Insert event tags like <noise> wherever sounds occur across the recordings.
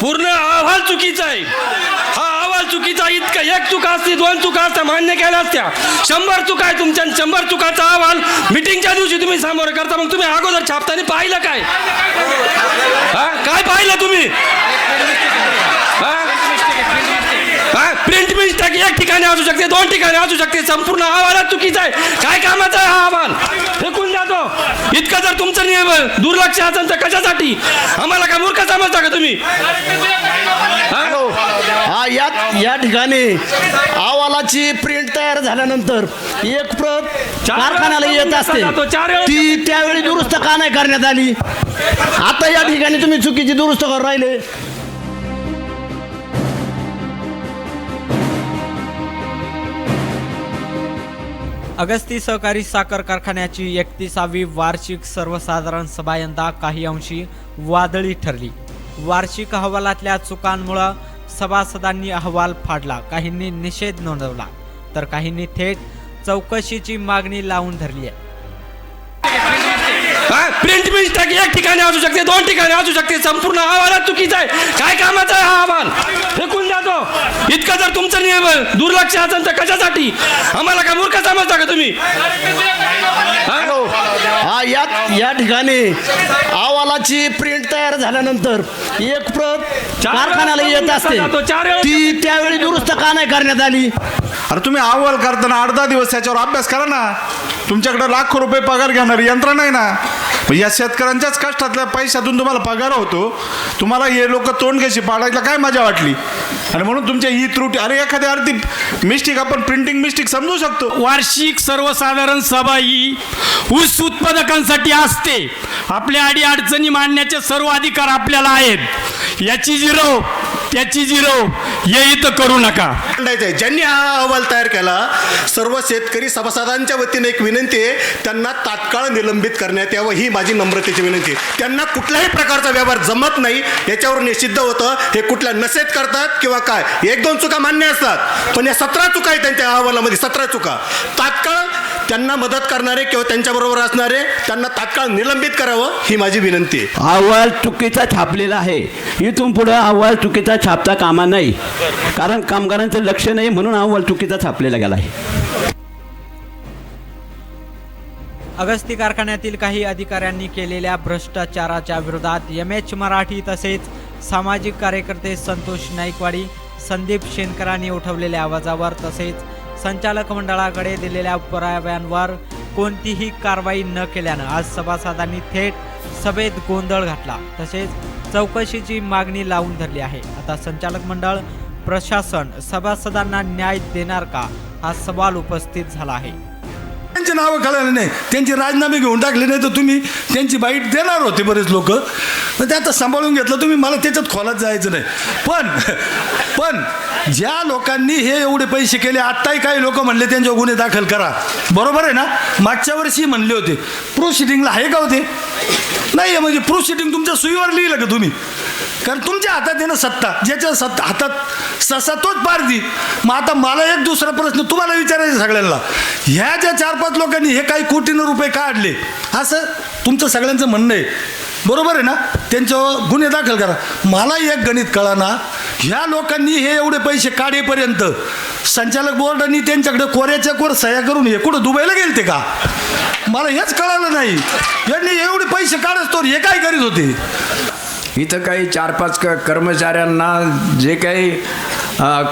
पूर्ण अहवाल चुकीचा आहे. हा अहवाल चुकीचा इतका एक चुका असते दोन चुका असत्या मान्य केल्या असत्या. शंभर चुका आहे तुमच्या आणि शंभर चुकाचा अहवाल मिटिंगच्या दिवशी तुम्ही समोर करता मग तुम्ही अगोदर छापताना पाहिलं काय? हा? काय पाहिलं तुम्ही? हा? प्रिंट मिस्टेक एक ठिकाणी असू शकते दोन ठिकाणी असू शकते. संपूर्ण अहवालात चुकीचा आहे. काय कामाचा आहे हा अहवाल? फेकून जातो इतकं जर तुमचं नियम दुर्लक्ष असेल तर कशासाठी? आम्हाला काय मूर्ख समजता का तुम्ही? हा? या या ठिकाणी अहवालाची प्रिंट तयार झाल्यानंतर एक प्रत चार कारखान्याला येत असते. ती त्यावेळी दुरुस्त का नाही करण्यात आली? आता या ठिकाणी तुम्ही चुकीची दुरुस्त करून राहिले. अगस्ती सहकारी साखर कारखान्याची एकतीसावी वार्षिक सर्वसाधारण सभा यंदा काही अंशी वादळी ठरली. वार्षिक अहवालातल्या चुकांमुळं सभासदांनी अहवाल फाडला काहींनी निषेध नोंदवला तर काहींनी थेट चौकशीची मागणी लावून धरली आहे. प्रिंट मिस्टेक एक ठिकाणी असू शकते दोन ठिकाणी असू शकते. संपूर्ण अहवालात चुकीचा आहे. काय कामाचा आहे हा अहवाल? फेकून जातो इतकं जर तुमचं नियम दुर्लक्ष असेल तर कशासाठी? आम्हाला काय मूर्ख समजता का तुम्ही? हा? हा या या ठिकाणी अहवालाची प्रिंट तयार झाल्यानंतर एक प्रत कारखान्याला येत असते. जातो, चार वेळा ती त्यावेळी दुरुस्त का नाही करण्यात आली? अरे तुम्ही अहवाल करताना आठ दहा दिवस त्याच्यावर अभ्यास करा ना. तुमच्याकडे लाखो रुपये पगार घेणारी यंत्रणा आहे ना. म्हणजे या शेतकऱ्यांच्याच कष्टातल्या पैशातून तुम्हाला पगार होतो. तुम्हाला हे लोक तोंड कशी पाडायला काय मजा वाटली? आणि म्हणून तुमच्या ही त्रुटी अरे एखाद्या अर्थी मिस्टेक आपण प्रिंटिंग मिस्टेक समजू शकतो. वार्षिक सर्वसाधारण सभा ही ऊस उत्पादकांसाठी असते. आपल्या अडी अडचणी मांडण्याचे सर्व अधिकार आपल्याला आहेत. याची झिरो त्याची झिरो. ये इथं करू नका. आहे ज्यांनी हा अहवाल तयार केला सर्व शेतकरी सभासदांच्या वतीने एक विनंती आहे त्यांना तात्काळ निलंबित करण्यात यावं ही माझी नम्रतेची विनंती आहे. त्यांना कुठल्याही प्रकारचा व्यवहार जमत नाही याच्यावर निषिद्ध होतं. हे कुठल्या नशेत करतात किंवा काय? एक दोन चुका मान्य असतात पण या सतरा चुका आहेत त्यांच्या अहवालामध्ये सतरा चुका. तात्काळ त्यांना मदत करणारे किंवा त्यांच्याबरोबर असणारे त्यांना तात्काळ निलंबित करावं ही माझी विनंती आहे. अहवाल चुकीचा छापलेला आहे. इथून पुढे अहवाल चुकीचा छापता कामा नाही. कारण कामगारांचं लक्ष नाही म्हणून अहवाल चुकीचा छापलेला गेला आहे. अगस्ती कारखान्यातील काही अधिकाऱ्यांनी केलेल्या भ्रष्टाचाराच्या विरोधात एम एच मराठी तसेच सामाजिक कार्यकर्ते संतोष नाईकवाडी संदीप शेनकरांनी उठवलेल्या आवाजावर तसेच संचालक मंडळाकडे दिलेल्या पुराव्यांवर कोणतीही कारवाई न केल्यानं आज सभासदांनी थेट सभेत गोंधळ घातला. तसेच चौकशीची मागणी लावून धरली आहे. आता संचालक मंडळ प्रशासन सभासदांना न्याय देणार का? हा सवाल उपस्थित झाला आहे. त्यांची नावं कळाली नाही. त्यांचे राजीनामे घेऊन टाकले नाही तर तुम्ही त्यांची बाईट देणार होते बरेच लोक. तर ते आता सांभाळून घेतलं तुम्ही मला त्याच्यात खोलात जायचं नाही. पण पण ज्या लोकांनी हे एवढे पैसे केले आत्ताही काही लोक म्हणले त्यांच्यावर गुन्हे दाखल करा. बरोबर आहे ना? मागच्या वर्षी म्हणले होते प्रोसिडिंगला आहे का होते? नाही आहे म्हणजे प्रोसिडिंग तुमच्या सुईवर लिहिलं का तुम्ही? कारण तुमच्या हातात आहे ना सत्ता. ज्याच्या सत्ता हातात ससा तोच पार दी मग आता मला एक दुसरा प्रश्न तुम्हाला विचारायचा सगळ्यांना. ह्या ज्या चार पाच लोकांनी हे काही कोटीनं रुपये काढले असं तुमचं सगळ्यांचं म्हणणं आहे. बरोबर आहे ना? त्यांच्यावर गुन्हे दाखल करा. मला एक गणित कळा ना ह्या लोकांनी हे एवढे पैसे काढेपर्यंत संचालक बोर्डांनी त्यांच्याकडे कोऱ्याच्या कोर सह्या करून हे कुठं दुबईला गेलते का? मला हेच कळालं नाही. यांनी एवढे पैसे काढत तर हे काय करीत होते? इथं काही चार पाच क कर्मचाऱ्यांना जे काही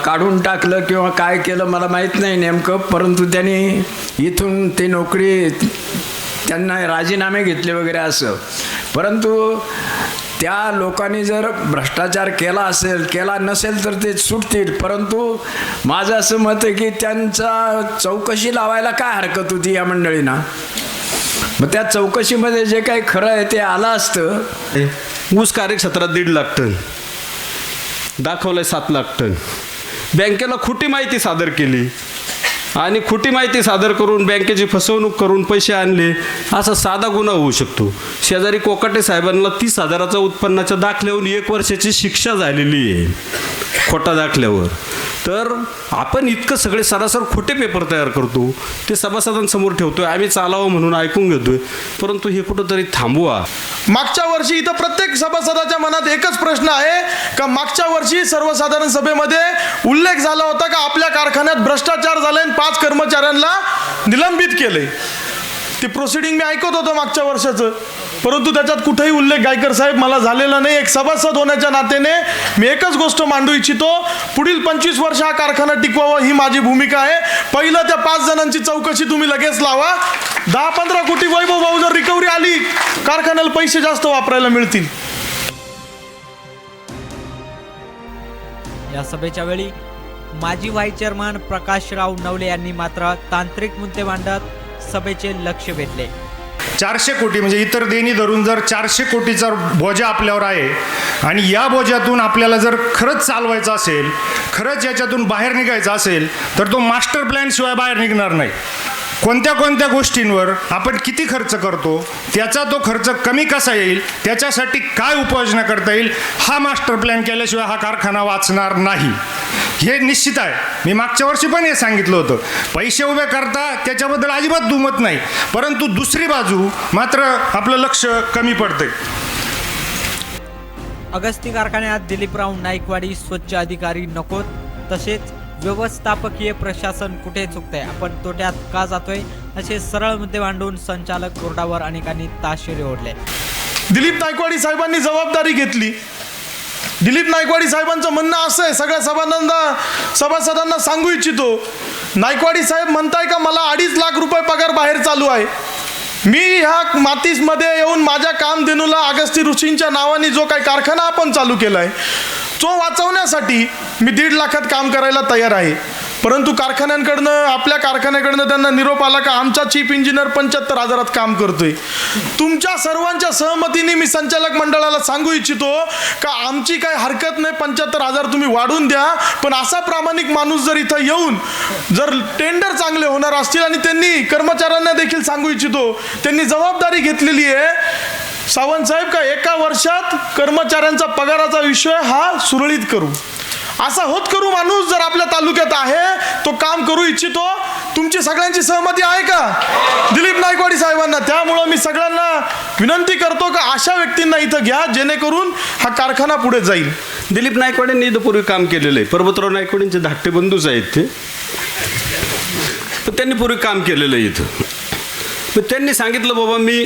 काढून टाकलं किंवा काय केलं मला माहीत नाही नेमकं परंतु त्यांनी इथून ते नोकरी त्यांना राजीनामे घेतले वगैरे असं. परंतु त्या लोकांनी जर भ्रष्टाचार केला असेल केला नसेल तर ते सुटतील. परंतु माझं असं मत आहे की त्यांचा चौकशी लावायला काय हरकत होती या मंडळींना? मग त्या चौकशीमध्ये जे काही खरं आहे ते आलं असतं. ऊस कार्यक्षेत्रात दीड लाख टन. दाखवलंय सात लाख टन. बँकेला खोटी माहिती सादर केली. आणि खोटी माहिती सादर करून बँकेची फसवणूक करून पैसे आणले असा साधा गुन्हा होऊ शकतो. शेजारी कोकाटे साहेबांना तीस हजाराचा उत्पन्नाच्या दाखल्याहून एक वर्षाची शिक्षा झालेली आहे. खोटा दाखल्यावर. तर आपण इतकं सगळे सरासर खोटे पेपर तयार करतो. ते सभासदांसमोर ठेवतोय. आम्ही चालावं म्हणून ऐकून घेतोय. परंतु हे कुठंतरी थांबवा. मागच्या वर्षी इथं प्रत्येक सभासदाच्या मनात एकच प्रश्न आहे का मागच्या वर्षी सर्वसाधारण सभेमध्ये उल्लेख झाला होता का आपल्या कारखान्यात भ्रष्टाचार झाले आणि पाच कर्मचाऱ्यांना निलंबित केले ती प्रोसिडिंग मी ऐकत होतो मागच्या वर्षाचं. परंतु त्याच्यात कुठेही उल्लेख गायकर साहेब मला झालेला नाही. एक सभासद होण्याच्या नात्याने मी एकच गोष्ट मांडू इच्छितो. पुढील पंचवीस वर्ष हा कारखाना टिकवावा ही माझी भूमिका आहे. पहिलं त्या पाच जणांची चौकशी तुम्ही लगेच लावा. दहा पंधरा कोटी वैभव भाऊ जर रिकव्हरी आली कारखान्याला पैसे जास्त वापरायला मिळतील. या सभेच्या वेळी माजी व्हाईस चेअरमन प्रकाशराव नवले यांनी मात्र तांत्रिक मुद्दे मांडत सभेचे लक्ष वेधले. चारशे कोटी म्हणजे इतर देणी धरून जर चारशे कोटीचा बोजा आपल्यावर आहे आणि या बोजातून आपल्याला जर खरंच चालवायचं असेल खरंच याच्यातून बाहेर निघायचं असेल तर तो मास्टर प्लॅनशिवाय बाहेर निघणार नाही. कोणत्या कोणत्या गोष्टींवर आपण किती खर्च करतो त्याचा तो खर्च कमी कसा येईल त्याच्यासाठी काय उपाययोजना करता येईल हा मास्टर प्लॅन केल्याशिवाय हा कारखाना वाचणार नाही. हे निश्चित आहे. मी मागच्या वर्षी पण हे सांगितलं होतं. पैसे उभे करता त्याच्याबद्दल अजिबात दुमत नाही. परंतु दुसरी बाजू मात्र आपलं लक्ष कमी पडतंय. अगस्ती कारखान्यात दिलीपराव नाईकवाडी स्वच्छ अधिकारी नकोत. तसेच व्यवस्थापकीय प्रशासन कुठे चुकतंय? आपण तोट्यात का जातोय? असे सरळ मुद्दे मांडून संचालक कोर्टावर अनेकांनी ताशेरे ओढले. दिलीप नायकवाडी साहेबांनी जबाबदारी घेतली. दिलीप नायकवाडी साहेबांचं म्हणणं असं आहे सगळ्या सभांना सभासदांना सांगू इच्छितो. नायकवाडी साहेब म्हणताय का मला अडीच लाख रुपये पगार बाहेर चालू आहे. मी ह्या मातीसमध्ये येऊन माझ्या कामधेनूला अगस्ती ऋषींच्या नावाने जो काही कारखाना आपण चालू केला आहे तो वाचवण्यासाठी मी दीड लाखात काम करायला तयार आहे. परंतु कारखान्यांकडनं आपल्या कारखान्याकडनं त्यांना निरोप आला का आमचा चीफ इंजिनियर पंच्याहत्तर हजारात काम करतोय. तुमच्या सर्वांच्या सहमतीने मी संचालक मंडळाला सांगू इच्छितो का आमची काय हरकत नाही पंच्याहत्तर हजार तुम्ही वाढून द्या पण असा प्रामाणिक माणूस जर इथं येऊन जर टेंडर चांगले होणार असतील आणि त्यांनी कर्मचाऱ्यांना देखील सांगू इच्छितो त्यांनी जबाबदारी घेतलेली आहे. सावंत साहेब का एका वर्षात कर्मचाऱ्यांचा पगाराचा विषय हा सुरळीत करू. असा होत करू माणूस जर आपल्या तालुक्यात आहे तो काम करू इच्छितो. तुमची सगळ्यांची सहमती आहे का? दिलीप नायकवाडी साहेबांना. त्यामुळं मी सगळ्यांना विनंती करतो का अशा व्यक्तींना इथं घ्या जेणेकरून हा कारखाना पुढे जाईल. दिलीप नायकवाड्यांनी इथं पूर्वी काम केलेलं आहे. पर्वतराव नायकवाडींचे धाकटे बंधूच आहेत ते. त्यांनी पूर्वी काम केलेलं आहे इथं. त्यांनी सांगितलं बाबा मी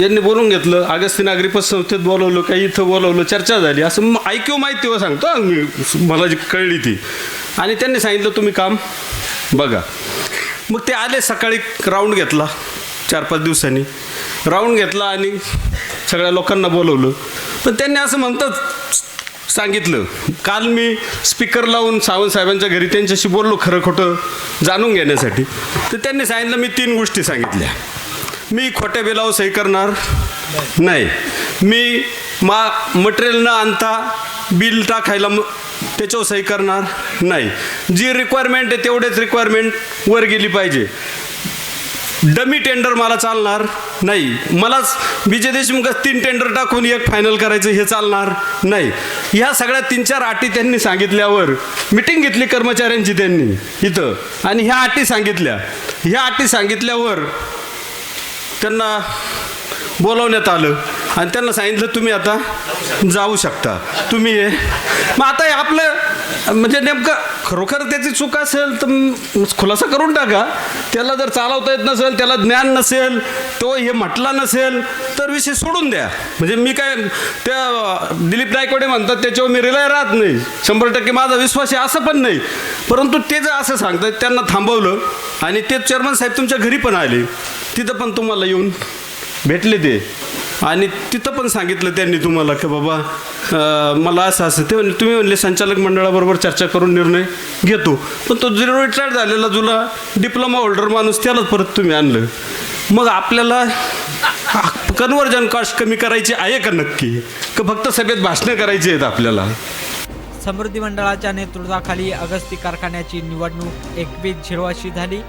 यांनी बोलून घेतलं अगस्ती नागरी पतसंस्थेत बोलवलं काही इथं बोलवलं चर्चा झाली. असं ऐकू माहिती हो सांगतो मी मला जी कळली ती. आणि त्यांनी सांगितलं तुम्ही काम बघा. मग ते आले सकाळी राऊंड घेतला चार पाच दिवसांनी. राऊंड घेतला आणि सगळ्या लोकांना बोलवलं. पण त्यांनी असं म्हणतात सांगितलं काल मी स्पीकर लावून सावंतसाहेबांच्या घरी त्यांच्याशी बोललो खरं खोटं जाणून घेण्यासाठी. तर त्यांनी सांगितलं मी तीन गोष्टी सांगितल्या. मी खोट्या बिलावर सही करणार? नाही. मी मा मटेरियल न आणता बिल टाकायला त्याच्यावर सही करणार? नाही. जी रिक्वायरमेंट आहे तेवढेच रिक्वायरमेंट वर गेली पाहिजे. डमी टेंडर मला चालणार? नाही. मलाच विजय देशमुख तीन टेंडर टाकून एक फायनल करायचं हे चालणार? नाही. ह्या सगळ्या तीन चार अटी त्यांनी सांगितल्यावर मिटिंग घेतली कर्मचाऱ्यांची त्यांनी इथं. आणि ह्या अटी सांगितल्या. ह्या अटी सांगितल्यावर त्यांना बोलवण्यात आलं. आणि त्यांना सांगितलं तुम्ही आता जाऊ शकता. तुम्ही हे मग आता हे आपलं म्हणजे नेमकं खरोखर त्याची चूक असेल तर खुलासा करून टाका. त्याला जर चालवता येत नसेल त्याला ज्ञान नसेल तो हे म्हटला नसेल तर विषय सोडून द्या. म्हणजे मी काय त्या दिलीप नायकवाडे म्हणतात त्याच्यावर मी रिलाय राहत नाही. शंभर टक्के माझा विश्वास आहे असं पण नाही. परंतु ते जर असं सांगतात त्यांना थांबवलं आणि ते चेअरमन साहेब तुमच्या घरी पण आले. तिथं पण तुम्हाला येऊन भेटले ते. आणि तिथं पण सांगितलं त्यांनी तुम्हाला की बाबा मला असं असं ते म्हणजे तुम्ही म्हणले संचालक मंडळाबरोबर चर्चा करून निर्णय घेतो. पण तो झिरो रिटायर्ड झालेला जुला डिप्लोमा होल्डर माणूस त्यालाच परत तुम्ही आणलं. मग आपल्याला कन्वर्जन कॉस्ट कमी करायची आहे का नक्की? का फक्त सभेत भाषणं करायची आहेत आपल्याला? समृद्धी मंडळाच्या नेतृत्वाखाली अगस्ती कारखान्याची निवडणूक एकवीस झिरो अशी झाली.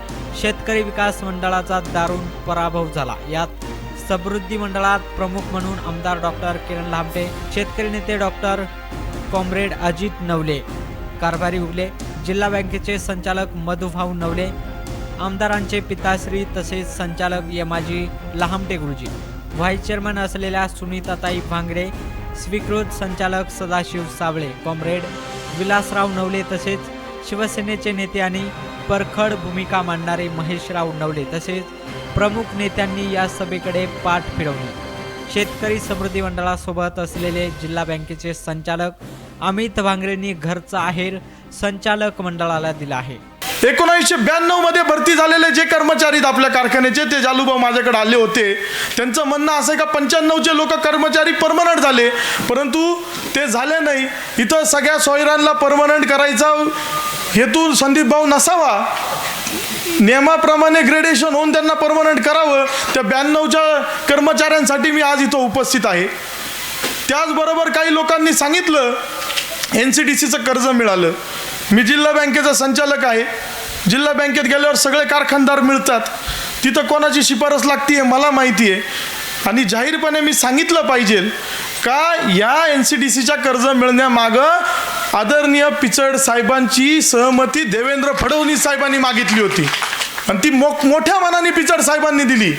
शेतकरी विकास मंडळाचा दारुण पराभव झाला. यात समृद्धी मंडळात प्रमुख म्हणून आमदार डॉक्टर किरण लांबे शेतकरी नेते डॉक्टर कॉम्रेड अजित नवले कारभारी उगले जिल्हा बँकेचे संचालक मधुभाऊ नवले आमदारांचे पिताश्री तसेच संचालक यमाजी लहामटे गुरुजी व्हाईस चेअरमन असलेल्या सुनीताताई भांगरे स्वीकृत संचालक सदाशिव सावळे कॉम्रेड विलासराव नवले तसेच शिवसेनेचे नेते आणि परखड भूमिका मांडणारे महेशराव नवले तसेच प्रमुख नेत्यांनी या सभेकडे पाठ फिरवली. शेतकरी समृद्धी मंडळासोबत असलेले जिल्हा बँकेचे संचालक अमित भांगरेंनी घरचा आहेर संचालक मंडळाला दिला आहे. एकोणीसशे ब्याण्णवमध्ये भरती झालेले जे कर्मचारी आपल्या कारखान्याचे ते जालूभाऊ माझ्याकडे आले होते. त्यांचं म्हणणं असं आहे का पंच्याण्णवचे लोक कर्मचारी परमनंट झाले परंतु ते झाले नाही. इथं सगळ्या सोयरांना परमनंट करायचा हेतू संदीप भाऊ नसावा. नियमाप्रमाणे ग्रेडेशन होऊन त्यांना परमनंट करावं त्या ब्याण्णवच्या कर्मचाऱ्यांसाठी मी आज इथं उपस्थित आहे. त्याचबरोबर काही लोकांनी सांगितलं एन सी डी सीचं कर्ज मिळालं. मी जिल्हा बँकेचा संचालक आहे. जिल्हा बँकेत गेल्यावर सगळे कारखानदार मिळतात. तिथं कोणाची शिफारस लागते मला माहिती आहे आणि जाहीरपणे मी सांगितलं पाहिजे का या एन सी डी सीच्या कर्ज मिळण्यामागं आदरणीय पिचड साहेबांची सहमती देवेंद्र फडणवीस साहेबांनी मागितली होती. आणि ती मो मोठ्या मनाने पिचड साहेबांनी दिली.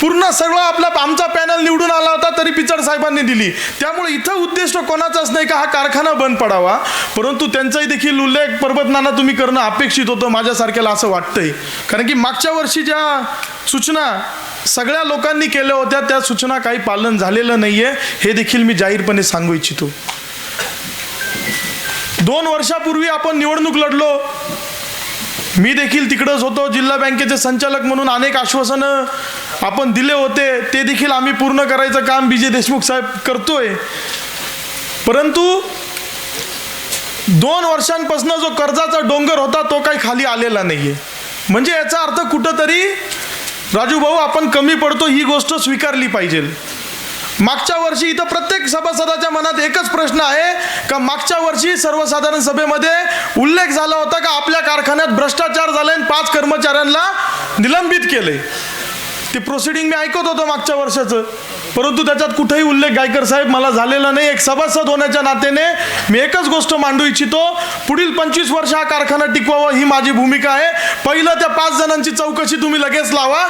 पूर्ण सगळं आपला आमचा पॅनल निवडून आला होता तरी पिचड साहेबांनी दिली. त्यामुळे इथं उद्दिष्ट कोणाचाच नाही का हा कारखाना बंद पडावा. परंतु त्यांचाही देखील उल्लेख पर्वतनाना तुम्ही करणं अपेक्षित होतं माझ्यासारख्याला असं वाटतंय. कारण की मागच्या वर्षी ज्या सूचना सगळ्या लोकांनी केल्या होत्या त्या सूचना काही पालन झालेलं नाहीये. हे देखील मी जाहीरपणे सांगू इच्छितो. दोन वर्षापूर्वी आपण निवडणूक लढलो. मी देखील तिकडंच होतो जिल्हा बँकेचे संचालक म्हणून अनेक आश्वासनं आपण दिले होते. ते देखील आम्ही पूर्ण करायचं काम बी जे देशमुख साहेब करतोय. परंतु दोन वर्षांपासून जो कर्जाचा डोंगर होता तो काही खाली आलेला नाही आहे म्हणजे याचा अर्थ कुठंतरी राजू भाऊ आपण कमी पडतो ही गोष्ट स्वीकारली पाहिजे. मागच्या वर्षी इथं प्रत्येक सभासदाच्या मनात एकच प्रश्न आहे का मागच्या वर्षी सर्वसाधारण सभेमध्ये उल्लेख झाला होता का आपल्या कारखान्यात भ्रष्टाचार झालाय आणि पाच कर्मचाऱ्यांना निलंबित केले? ते प्रोसिडिंग मी ऐकत होतो मागच्या वर्षाचं. परंतु त्याच्यात कुठेही उल्लेख गायकर साहेब मला झालेला नाही. एक सभासद होण्याच्या नात्याने मी एकच गोष्ट मांडू इच्छितो. पुढील पंचवीस वर्ष हा कारखाना टिकवावा ही माझी भूमिका आहे. पहिलं त्या पाच जणांची चौकशी तुम्ही लगेच लावा.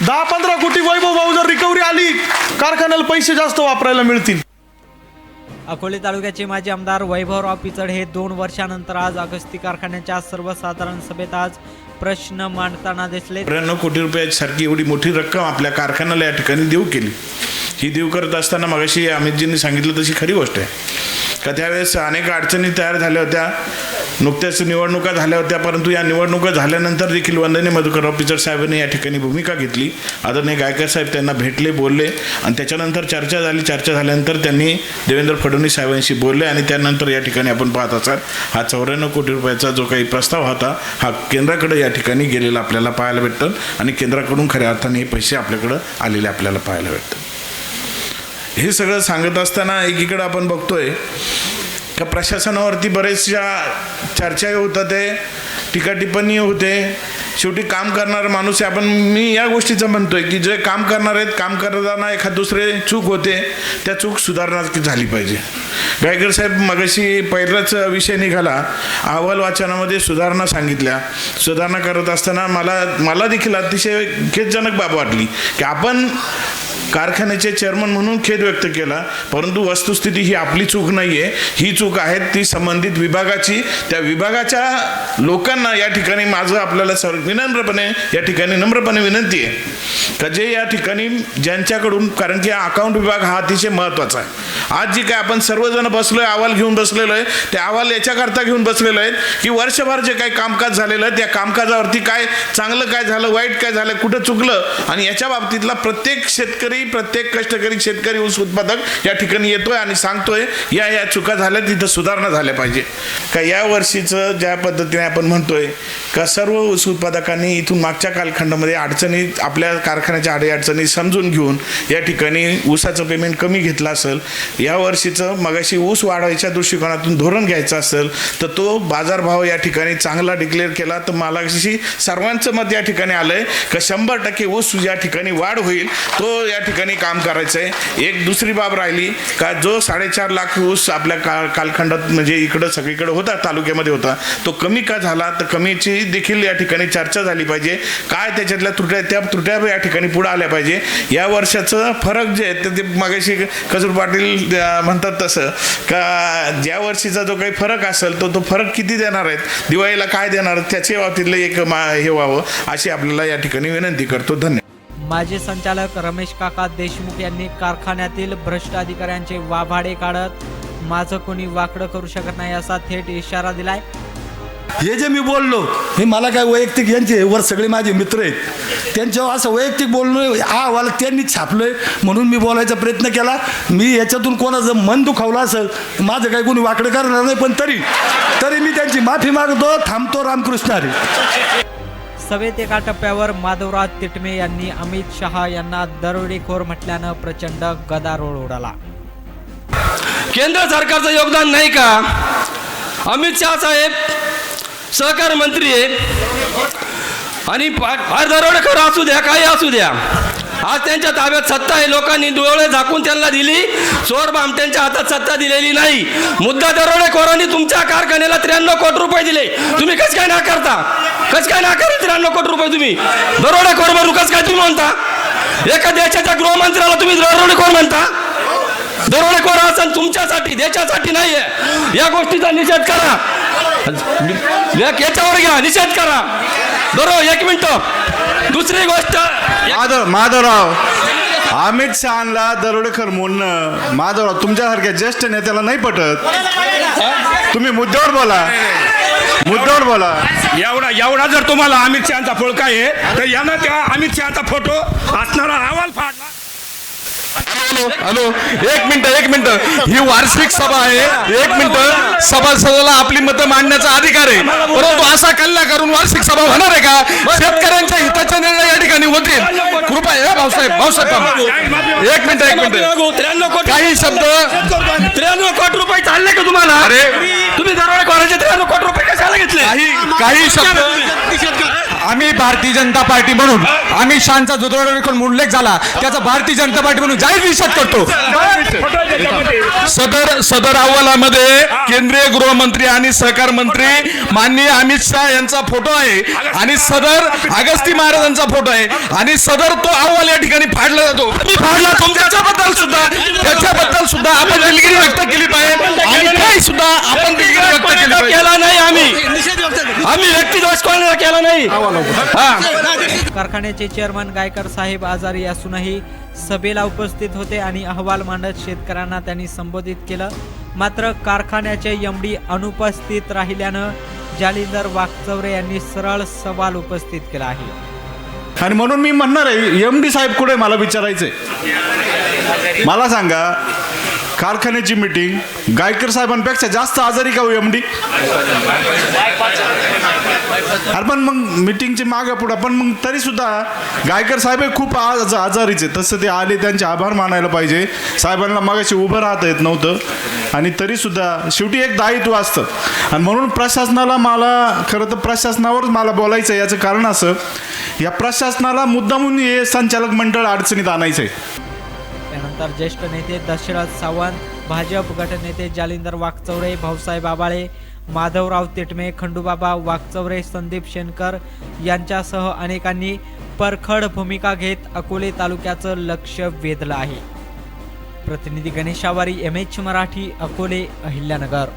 दहा पंधरा कोटी वैभव भाऊ जर रिकव्हरी आली कारखान्याला पैसे जास्त वापरायला मिळतील. अकोले तालुक्याचे माजी आमदार वैभवराव पिचड हे दोन वर्षानंतर आज अगस्ती कारखान्याच्या सर्वसाधारण सभेत आज प्रश्न मांडताना दिसले. त्र्याण्णव कोटी रुपयासारखी एवढी मोठी रक्कम आपल्या कारखान्याला या ठिकाणी देऊ केली. ही देऊ करत असताना मगाशी अमितजींनी सांगितलं तशी खरी गोष्ट आहे. का त्यावेळेस अनेक अडचणी तयार झाल्या होत्या. नुकत्याच निवडणुका झाल्या होत्या परंतु या निवडणुका झाल्यानंतर देखील वंदने मधुकरराव पिचड साहेबांनी या ठिकाणी भूमिका घेतली. आदरणीय गायकर साहेब त्यांना भेटले बोलले आणि त्याच्यानंतर चर्चा झाली. चर्चा झाल्यानंतर त्यांनी देवेंद्र फडणवीस साहेबांशी बोलले आणि त्यानंतर या ठिकाणी आपण पाहत असाल हा चौऱ्याण्णव कोटी रुपयाचा जो काही प्रस्ताव होता हा केंद्राकडे या ठिकाणी गेलेला आपल्याला पाहायला भेटतं आणि केंद्राकडून खऱ्या अर्थाने हे पैसे आपल्याकडं आलेले आपल्याला पाहायला भेटतात. हे सगळं सांगत असताना एकीकडं आपण बघतोय का प्रशासनावरती बरेचशा चर्चा होतात ते टीका टिप्पणी होते. शेवटी काम करणारा माणूस आहे. आपण मी या गोष्टीचं म्हणतोय की जे काम करणार आहेत काम करताना एखाद दुसरे चूक होते त्या चूक सुधारणा झाली पाहिजे. गायकर साहेब मगाशी पहिलाच विषय निघाला. अहवाल वाचनामध्ये सुधारणा सांगितल्या. सुधारणा करत असताना मला मला देखील अतिशय खेदजनक बाब वाटली की आपण कारखान्याचे चेअरमन म्हणून खेद व्यक्त केला परंतु वस्तुस्थिती ही आपली चूक नाही आहे ही चूक आहे ती संबंधित विभागाची. त्या विभागाच्या लोकांना या ठिकाणी माझं आपल्याला सर्व विनम्रपणे या ठिकाणी नम्रपणे विनंती आहे. का जे या ठिकाणी ज्यांच्याकडून कारण की अकाउंट विभाग हा अतिशय महत्त्वाचा आहे. आज जी काय आपण सर्वजण बसलोय अहवाल घेऊन बसलेलो आहे ते अहवाल याच्याकरता घेऊन बसलेलो आहेत की वर्षभर जे काही कामकाज झालेलं आहे त्या कामकाजावरती काय चांगलं काय झालं वाईट काय झालं कुठं चुकलं आणि याच्या बाबतीतला प्रत्येक शेतकरी प्रत्येक कष्टकरी शेतकरी ऊस उत्पादक या ठिकाणी येतोय आणि सांगतोय या या चुका झाल्या तिथं सुधारणा झाल्या पाहिजे. का या वर्षीचं ज्या पद्धतीने आपण म्हणतोय का सर्व ऊस उत्पादकांनी इथून मागच्या कालखंडामध्ये अडचणी आपल्या कारखान्याच्या अडीअडचणी समजून घेऊन या ठिकाणी ऊसाचं पेमेंट कमी घेतलं असेल या वर्षीचं मगाशी ऊस वाढवायच्या दृष्टिकोनातून धोरण घ्यायचं असेल तर तो बाजारभाव या ठिकाणी चांगला डिक्लेअर केला तर मला सर्वांचं मत या ठिकाणी आलंय का शंभर टक्के ऊस या ठिकाणी वाढ होईल तो या ठिकाणी काम करायचं आहे एक दुसरी बाब राहिली का जो साडेचार लाख ऊस आपल्या का कालखंडात म्हणजे इकडं सगळीकडे होता तालुक्यामध्ये होता. तो कमी का झाला? तर कमीची देखील या ठिकाणी चर्चा झाली पाहिजे. काय त्याच्यातल्या त्रुट्या त्या त्रुट्या या ठिकाणी पुढे आल्या पाहिजे. या वर्षाचं फरक जे आहे ते- मागाशी कसूर पाटील म्हणतात तसं का ज्या वर्षीचा जो काही फरक असेल तो तो फरक किती देणार आहेत? दिवाळीला काय देणार त्याच्या बाबतीतलं एक मा हे व्हावं अशी आपल्याला या ठिकाणी विनंती करतो. धन्यवाद. माजी संचालक रमेश काका देशमुख यांनी कारखान्यातील भ्रष्ट अधिकाऱ्यांचे वाभाडे काढत माझं कोणी वाकडं करू शकत नाही असा थेट इशारा दिलाय. हे जे मी बोललो हे मला काय वैयक्तिक यांचे वर सगळे माझे मित्र आहेत. त्यांच्यावर असं वैयक्तिक बोलणं हा अहवाल त्यांनी छापलंय म्हणून मी बोलायचा प्रयत्न केला. मी याच्यातून कोणाचं मन दुखावलं असेल माझं काही कोणी वाकडं करणार नाही पण तरी तरी मी त्यांची माफी मागतो थांबतो रामकृष्ण हरी. सभेत एका टप्प्यावर माधवराज तिटमे यांनी अमित शहा यांना दरोडेखोर म्हटल्यानं प्रचंड गदारोळ उडाला. केंद्र सरकारचं योगदान नाही का? अमित शहा साहेब सहकार मंत्री आहे आणि फार दरोडेखोर असू द्या काही असू द्या. आज त्यांच्या ताब्यात सत्ता आहे. लोकांनी डोळे झाकून त्यांना दिली. चोर बामट्यांच्या हातात सत्ता दिलेली नाही. मुद्दा दरोडेखोरांनी तुमच्या कारखान्याला त्र्याण्णव कोटी रुपये दिले. तुम्ही कस काय नाकारता? कस काय नाकारता त्र्याण्णव कोटी रुपये तुम्ही? दरोडेखोर म्हणून कस काय तुम्ही म्हणता? एका देशाच्या गृहमंत्र्याला तुम्ही दरोडेखोर म्हणता? दरोडेखोर असन तुमच्यासाठी देशासाठी नाहीये. या गोष्टीचा निषेध करा. या- याच्यावर घ्या निषेध करा. बरोबर एक मिनिट. दुसरी गोष्ट माधव माधवराव अमित शहाला दरोडेखर म्हणणं माधवराव तुमच्यासारख्या ज्येष्ठ नेत्याला नाही पटत. तुम्ही मुद्द्यावर बोला. मुद्द्यावर बोला. एवढा एवढा जर तुम्हाला अमित शहाचा फळका आहे तर यानं त्या अमित शहाचा फोटो असणारा अहवाल फाडला. हॅलो एक मिनिट एक मिनिट. ही वार्षिक सभा आहे. एक मिनिट. सभासदाला आपली मतं मांडण्याचा अधिकार आहे. परंतु असा कल्ला करून वार्षिक सभा होणार आहे का? शेतकऱ्यांच्या हिताचे निर्णय या ठिकाणी होतील. कृपया हे भाऊसाहेब भाऊसाहेब. एक मिनिट एक मिनिट. काही शब्द? त्र्याण्णव कोटी रुपये चालले का तुम्हाला? अरे. तुम्ही दरोडेखोरांचे त्र्याण्णव कोटी रुपये कशाला घेतले? काही शब्द? आम्ही भारतीय जनता पार्टी म्हणून अमित शहाचा जो दरोडेखोर उल्लेख झाला. त्याचा भारतीय जनता पार्टी म्हणून जाहीर निषेध करतो. सदर सदर अहवालामध्ये केंद्रीय गृहमंत्री आणि सहकार मंत्री माननीय अमित शहा यांचा फोटो आहे. आणि सदर अगस्ती महाराजांचा फोटो आहे. आणि सदर तो अहवाल या ठिकाणी फाडला जातो. मी फाडला तुमच्याबद्दल सुद्धा त्याच्याबद्दल सुद्धा आपण दिलगिरी व्यक्त केली पाहिजे. आणि ते सुद्धा आपण दिलगिरी व्यक्त केली केला नाही आम्ही. आम्ही व्यक्तिदोष कोणाला केला नाही. <laughs> कारखान्याचे चेअरमन गायकर साहेब आजारी असूनही सभेला उपस्थित होते आणि अहवाल मांडत शेतकऱ्यांना त्यांनी संबोधित केलं. मात्र कारखान्याचे एमडी अनुपस्थित राहिल्यानं जालिंदर वाकचौरे यांनी सरळ सवाल उपस्थित केला आहे. आणि म्हणून मी म्हणणार आहे एम डी साहेब कुठे मला विचारायचंय. मला सांगा कारखान्याची मीटिंग गायकर साहेबांपेक्षा जास्त आजारी का होऊ एम डी अरे पण मग मिटिंगची मागं पुढं पण मग तरी सुद्धा गायकर साहेब हे खूप आज आजारीचे तसं ते आले त्यांचे आभार मानायला पाहिजे. साहेबांना मागाशी उभं राहता येत नव्हतं. आणि तरी सुद्धा शेवटी एक दायित्व असतं. आणि म्हणून प्रशासनाला मला खरं तर प्रशासनावरच मला बोलायचं आहे याचं कारण असं या प्रशासनाला मुद्दामून हे संचालक मंडळ अडचणीत आणायचं आहे तर ज्येष्ठ नेते दशरथ सावंत भाजप गटनेते जालिंदर वाकचौरे भाऊसाहेब आबाळे माधवराव तिटमे खंडूबाबा वाकचौरे संदीप शेनकर यांच्यासह अनेकांनी परखड भूमिका घेत अकोले तालुक्याचं लक्ष वेधलं आहे. प्रतिनिधी गणेशावारी एम एच मराठी अकोले अहिल्यानगर.